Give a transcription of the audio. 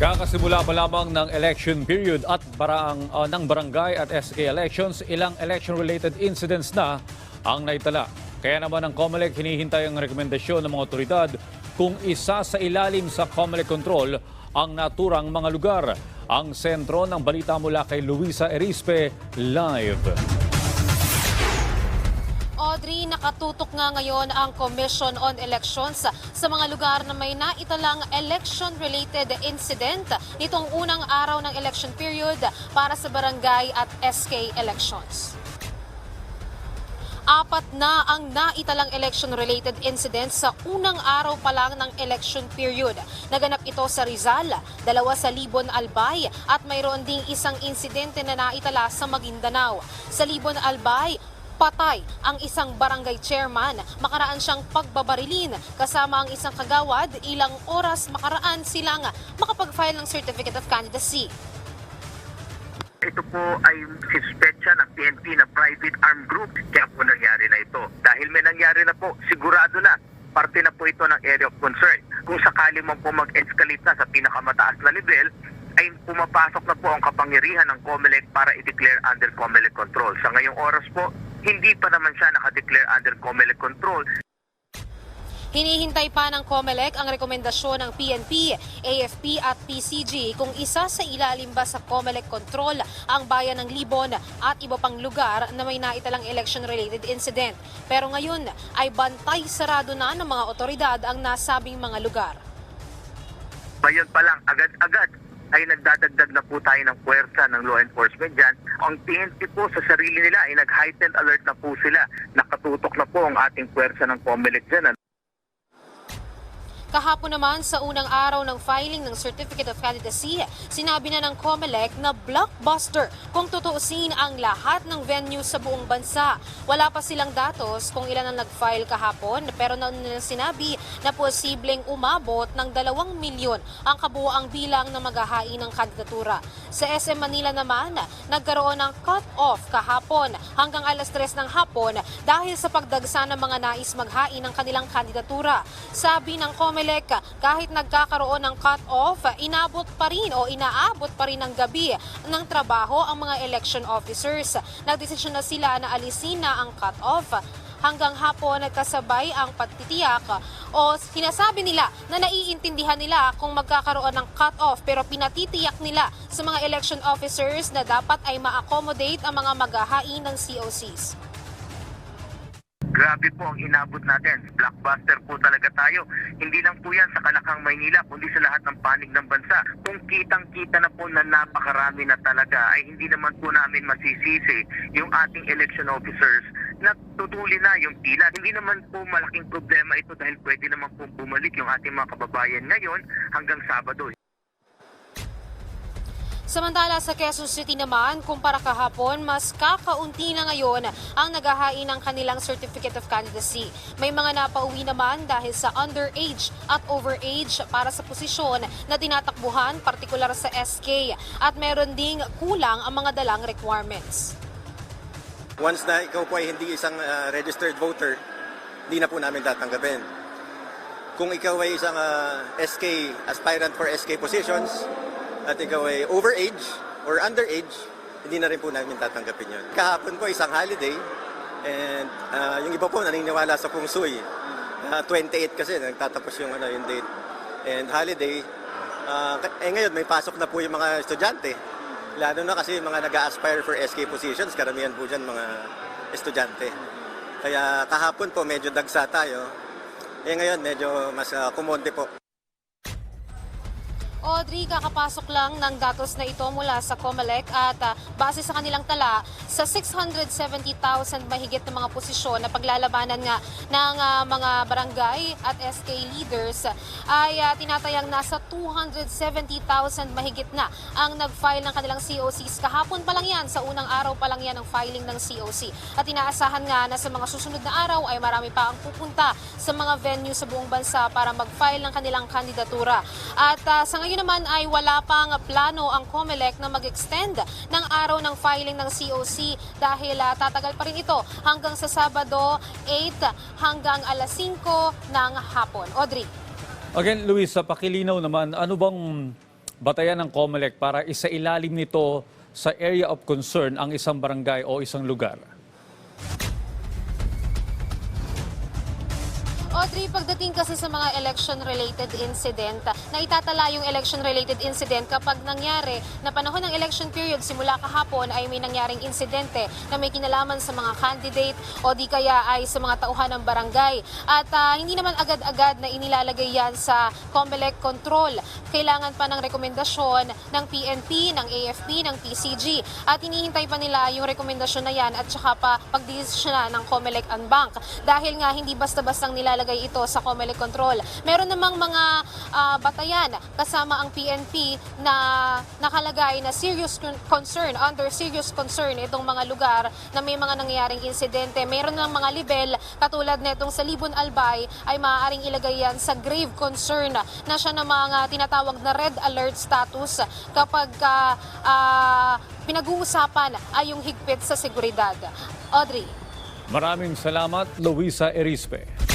Kakasimula pa lamang ng election period at baraang, uh, ng barangay at SK elections, ilang election-related incidents na ang naitala. Kaya naman ang COMELEC hinihintay ang rekomendasyon ng mga otoridad kung isa sa ilalim sa COMELEC control ang naturang mga lugar. Ang sentro ng balita mula kay Luisa Erispe, live. Audrey, nakatutok nga ngayon ang Commission on Elections sa mga lugar na may naitalang election-related incident nitong unang araw ng election period para sa barangay at SK elections. Apat na ang naitalang election-related incidents sa unang araw pa lang ng election period. Naganap ito sa Rizal, dalawa sa Libon Albay at mayroon ding isang insidente na naitala sa Maguindanao. Sa Libon Albay, patay ang isang barangay chairman. Makaraan siyang pagbabarilin kasama ang isang kagawad. Ilang oras makaraan silang makapag-file ng Certificate of Candidacy. Ito po ay suspetsya ng PNP na private armed group. Kaya po nangyari na ito. Dahil may nangyari na po, sigurado na, parte na po ito ng area of concern. Kung sakali man po mag-escalate na sa pinakamataas na level, ay pumapasok na po ang kapangyarihan ng COMELEC para i-declare under COMELEC control. Sa ngayong oras po, hindi pa naman siya nakadeclare under COMELEC control. Hinihintay pa ng COMELEC ang rekomendasyon ng PNP, AFP at PCG kung isa sa ilalim ba sa COMELEC control ang bayan ng Libon at iba pang lugar na may naitalang election-related incident. Pero ngayon ay bantay sarado na ng mga otoridad ang nasabing mga lugar. Ngayon pa lang, agad-agad ay nagdadagdag na po tayo ng puwersa ng law enforcement dyan. Ang PNP po sa sarili nila ay nag-heightened alert na po sila. Nakatutok na po ang ating puwersa ng COMELEC dyan. Kahapon naman sa unang araw ng filing ng Certificate of Candidacy, sinabi na ng COMELEC na blockbuster kung tutuusin ang lahat ng venue sa buong bansa. Wala pa silang datos kung ilan ang nag-file kahapon pero nilang sinabi na posibleng umabot ng 2 milyon ang kabuoang bilang na maghahain ng kandidatura. Sa SM Manila naman, nagkaroon ng cut-off kahapon hanggang alas 3 ng hapon dahil sa pagdagsa ng mga nais maghain ng kanilang kandidatura. Sabi ng COMELEC, kahit nagkakaroon ng cut-off, inabot pa rin o inaabot pa rin ng gabi ng trabaho ang mga election officers. Nagdesisyon na sila na alisin na ang cut-off hanggang hapon nagkasabay ang pagtitiyak o sinasabi nila na naiintindihan nila kung magkakaroon ng cut-off pero pinatitiyak nila sa mga election officers na dapat ay ma-accommodate ang mga maghahain ng COCs. Grabe po ang inabot natin. Blockbuster po talaga tayo. Hindi lang po yan sa Kalakang Maynila, kundi sa lahat ng panig ng bansa. Kung kitang-kita na po na napakarami na talaga, ay hindi naman po namin masisisi yung ating election officers na tutuli na yung pila. Hindi naman po malaking problema ito dahil pwede naman po bumalik yung ating mga kababayan ngayon hanggang Sabado. Samantala sa Quezon City naman, kumpara kahapon, mas kakaunti na ngayon ang naghahain ng kanilang Certificate of Candidacy. May mga napauwi naman dahil sa underage at overage para sa posisyon na tinatakbuhan, partikular sa SK. At meron ding kulang ang mga dalang requirements. Once na ikaw po ay hindi isang ah, registered voter, hindi na po namin tatanggapin. Kung ikaw ay isang ah, SK, aspirant for SK positions, at ikaw ay overage or underage, hindi na rin po namin tatanggapin yun. Kahapon po isang holiday, and ah, yung iba po naniniwala sa Kung Sui. Ah, 28 kasi, nagtatapos yung, ano, yung date. And holiday, ah, eh ngayon may pasok na po yung mga estudyante. Lalo na kasi mga nag aspire for SK positions, karamihan po dyan mga estudyante. Kaya kahapon po medyo dagsa tayo. Eh ngayon medyo mas uh, kumonte po. Audrey, kakapasok lang ng datos na ito mula sa COMELEC at ah, base sa kanilang tala, sa 670,000 mahigit na mga posisyon na paglalabanan nga ng ah, mga barangay at SK leaders ay ah, tinatayang nasa 270,000 mahigit na ang nag-file ng kanilang COCs. Kahapon pa lang yan, sa unang araw pa lang yan ang filing ng COC. At inaasahan nga na sa mga susunod na araw ay marami pa ang pupunta sa mga venue sa buong bansa para mag-file ng kanilang kandidatura. At ah, sa ngayon naman ay wala pang plano ang COMELEC na mag-extend ng araw ng filing ng COC dahil ah, tatagal pa rin ito hanggang sa Sabado 8 hanggang alas 5 ng hapon. Audrey. Again, Luis, sa pakilinaw naman, ano bang batayan ng COMELEC para isailalim nito sa area of concern ang isang barangay o isang lugar? Audrey, pagdating kasi sa mga election-related incident, na itatala yung election-related incident kapag nangyari na panahon ng election period simula kahapon ay may nangyaring insidente na may kinalaman sa mga candidate o di kaya ay sa mga tauhan ng barangay. At ah, hindi naman agad-agad na inilalagay yan sa COMELEC control. Kailangan pa ng rekomendasyon ng PNP, ng AFP, ng PCG. At hinihintay pa nila yung rekomendasyon na yan at saka pa pagdesisyon ng COMELEC and Bank. Dahil nga hindi basta-bastang nilalagay ito sa COMELEC control. Meron namang mga ah, batayan kasama ang PNP na nakalagay na serious con- concern, under serious concern itong mga lugar na may mga nangyayaring insidente. Meron ng mga libel katulad netong sa Libon Albay ay maaaring ilagay yan sa grave concern na siya ng mga tinatawag na red alert status kapag ah, ah, pinag-uusapan ay yung higpit sa seguridad. Audrey. Maraming salamat, Luisa Erispe.